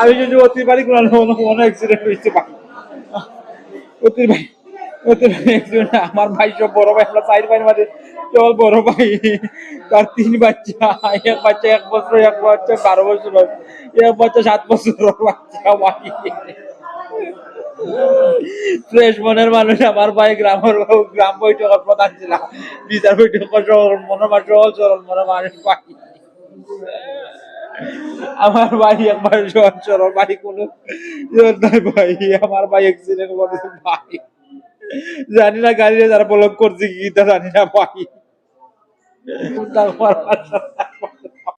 আমি শুনছি অতির বাড়ি অ্যাক্সিডেন্ট হয়েছে অতির ভাই অতির ভাই আমার ভাই সব বড় ভাই, আমরা চার ভাই মাঝে। চল বড় ভাই, তার তিন বাচ্চা, এক বাচ্চা এক বছর, এক বাচ্চা বারো বছর এক বাচ্চা সাত বছর বাচ্চা ভাই মানুষ, আমার ভাই গ্রামের গ্রাম বৈঠকের প্রধান ছিল বিচার বৈঠক, সরল মনের মানুষ মানুষ ভাই আমার ভাই একবার সরল ভাই কোনো ইয়ে ভাই, আমার ভাই অ্যাক্সিডেন্ট করেছে ভাই। জানি না গাড়িতে যারা ব্লক করছে কি তা জানি না ভাই।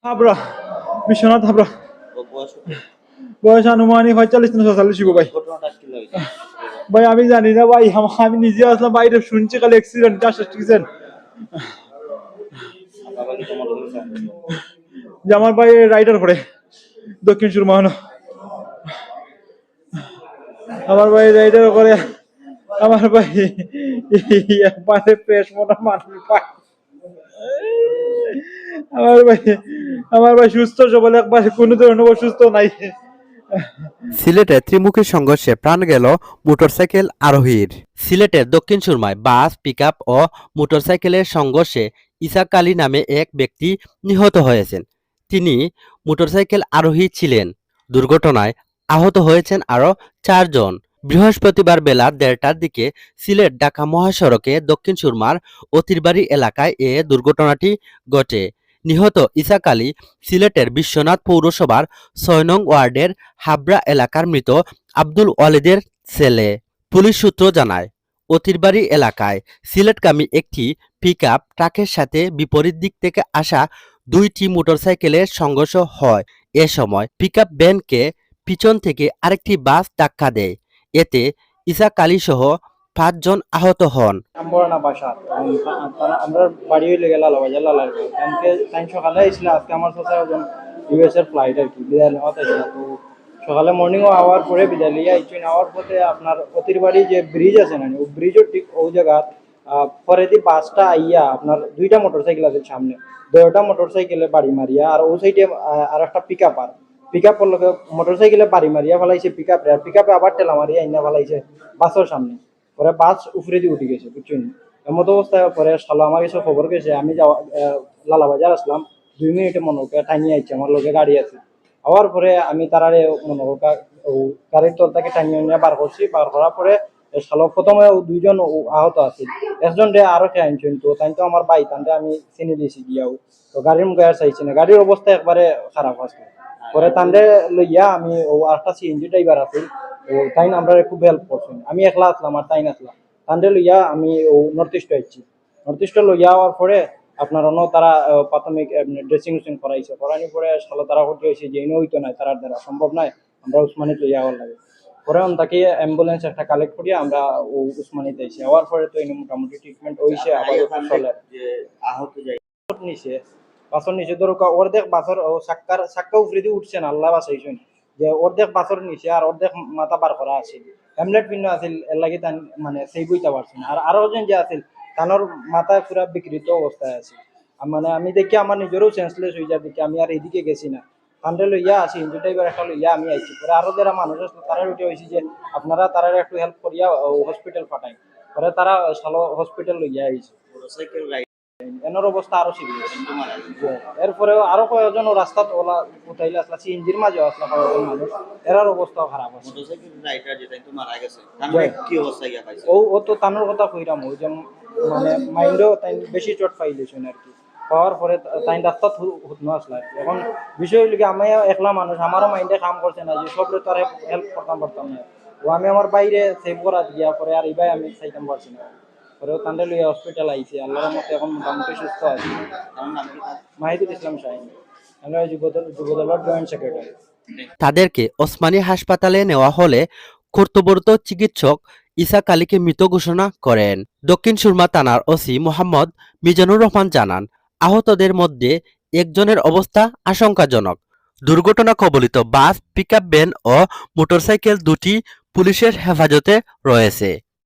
হাবরা বিশ্বনাথ হাবরা বয়স আনুমানিক পঁয়তাল্লিশ না হইবো ভাই। ভাই, আমি জানি না ভাই, আমি নিজে আসলাম, বাইরে শুনছি খালি অ্যাক্সিডেন্ট যে আমার ভাই রাইডার করে দক্ষিণ সুরমাহানো আমার ভাই রাইডার করে আমার ভাই একবারে পেশ মোটা মানুষ ভাই আমার ভাই আমার ভাই সুস্থ সবল একবারে কোনো ধরনের অসুস্থ নাই। সিলেটে ত্রিমুখী সংঘর্ষে প্রাণ গেল মোটরসাইকেল আরোহীর। সিলেটের দক্ষিণ সুরমায় বাস পিকআপ ও মোটরসাইকেলের সংঘর্ষে ইসাক আলী নামে এক ব্যক্তি নিহত হয়েছেন। তিনি মোটরসাইকেল আরোহী ছিলেন। দুর্ঘটনায় আহত হয়েছেন আরও চারজন। বৃহস্পতিবার বেলা দেড়টার দিকে সিলেট ঢাকা মহাসড়কে দক্ষিণ সুরমার অতিরবাড়ি এলাকায় এ দুর্ঘটনাটি ঘটে। নিহত ইসাক আলী সিলেটের বিশ্বনাথ পৌরসভার ছয় নং ওয়ার্ডের হাবড়া এলাকার মৃত আব্দুল ওয়ালিদের ছেলে। পুলিশ সূত্র জানায়, অতিরবাড়ি এলাকায় সিলেটগামী একটি পিকআপ ট্রাকের সাথে বিপরীত দিক থেকে আসা দুইটি মোটরসাইকেলের সংঘর্ষ হয়। এ সময় পিকআপ ভ্যানকে পিছন থেকে আরেকটি বাস ধাক্কা দেয়। এতে ইসাক আলী সহ পাঁচজন আহত হন। বাড়ি সকালে আজকে আমার ইউএস এর ফ্লাইট আর কি সকালে মর্নিং আওয়ার পরে বিদায় লিয়ে আইছি। আওয়ার পথে আপনার অতির বাড়ি যে ব্রিজ আছে না ও ব্রিজও ঠিক ও জায়গা পরে দি বাসটা আইয়া আপনার দুইটা মোটরসাইকেল আছে সামনে। দুইটা মোটরসাইকেলে বাড়ি মারিয়া আর ওই সাইডে আর একটা পিক আপ আর। পিক আপের লগে মোটরসাইকেলে বাড়ি মারিয়া ফেলাইছে পিক আপে আর পিক আপে আবার টেলা মারিয়া আইনা ফেলাইছে বাসের সামনে। পরে বাস উপরে দিয়ে উঠে গেছে বুঝছেন? এমত অবস্থায় পরে সালো আমার কাছে খবর গেছে আমি যাওয়া আহ, লালাবাজার আসলাম। দুই মিনিটে মনোকা টাইনি আইছে আমার লগে গাড়ি আছে। হওয়ার পরে আমি তারারে মনোকা গাড়ির তল থেকে টানিয়ে নিয়ে বার করছি বার করার পরে প্রথমে দুইজন আহত আছে একজন রে আরও আনছেন তো তাই তো আমার বাই তান্তে আমি চিনি দিয়েছি গিয়াও তো গাড়ির মুখে আর চাইছি না। গাড়ির অবস্থা একবারে খারাপ আছে পরে তান্ডে লইয়া আমি ও আরেকটা সিএনজি ড্রাইভার আছে ও তাই আমরা খুব হেল্প করছেন আমি একলা আসলাম আর তাই আসলাম তান্ডে লইয়া আমি ও নর্থ ইস্ট আইছি নর্থ ইস্টে লইয়া হওয়ার পরে আপনার অন্য তারা প্রাথমিক ড্রেসিং উসিং করাইছে করানি পরে সালো তারা করতে হয়েছে যে ইনো হইতো না তারার দ্বারা সম্ভব নয় আমরা উসমানিত লইয়া হওয়ার লাগে। পরে তাকে অ্যাম্বুলেন্স একটা কালেক্ট করিয়া আমরা ও উসমানিতে আইছি। হওয়ার পরে তো এনে মোটামুটি ট্রিটমেন্ট হইছে আবার চলে। নিচে বাসর নিচে ধরো অর্ধেক বাসর ও সাক্কার সাক্কা উপরে দিয়ে উঠছে না আল্লাহ বাসাইছেন যে অর্ধেক বাসর নিচে আর অর্ধেক মাথা বার করা আছে। হেমলেট পিন্ন আছিল এর লাগি তান মানে সেই বইতে পারছেন আর আরও জন যে আছিল তানোর মাথা পুরা বিকৃত অবস্থায় আছে। মানে আমি দেখি আমার নিজেরও সেন্সলেস হয়ে যায় দেখি আমি আর এদিকে গেছি না। তান্ডে লইয়া আছি হিন্দু টাইপের একটা লইয়া আমি আইছি পরে আরও যারা মানুষ আসলো তারা উঠে হয়েছে যে আপনারা তারা একটু হেল্প করিয়া হসপিটাল পাঠাই। পরে তারা সালো হসপিটাল লইয়া আইছে এনার অবস্থা আরও সিরিয়াস এরপরে আরও কয়েকজন রাস্তাত ওলা উঠাইলে আসলা সিএনজির মাঝে আসলা কয়েকজন মানুষ এরার অবস্থাও খারাপ আছে। ও ও তো তানোর কথা কইরাম ওই যে মানে মাইন্ডও তাই বেশি চট পাইলেছেন আর কি। পাওয়ার পরে তাই রাস্তা হুতনো আসলা। এখন বিষয় হইল কি, আমি একলা মানুষ, আমারও মাইন্ডে কাম করছে না যে সবরে তো আর হেল্প করতাম, পারতাম না। ও আমি আমার বাইরে সেভ করা দিয়া পরে আর এবার আমি চাইতাম পারছি না। পরে তান্ডে লইয়া হসপিটাল আইছি, আল্লাহর মতে এখন মোটামুটি সুস্থ আছি। মাহিদুল ইসলাম শাহিন আমরা যুবদল যুবদলের জয়েন্ট সেক্রেটারি তাদেরকে ওসমানী হাসপাতালে নেওয়া হলে কর্তব্যরত চিকিৎসক ইসাক আলীকে মৃত ঘোষণা করেন। দক্ষিণ সুরমা থানার ওসি মোহাম্মদ মিজানুর রহমান জানান আহতদের মধ্যে একজনের অবস্থা আশঙ্কাজনক। দুর্ঘটনা কবলিত বাস, পিকআপ ভ্যান ও মোটরসাইকেল দুটি পুলিশের হেফাজতে রয়েছে।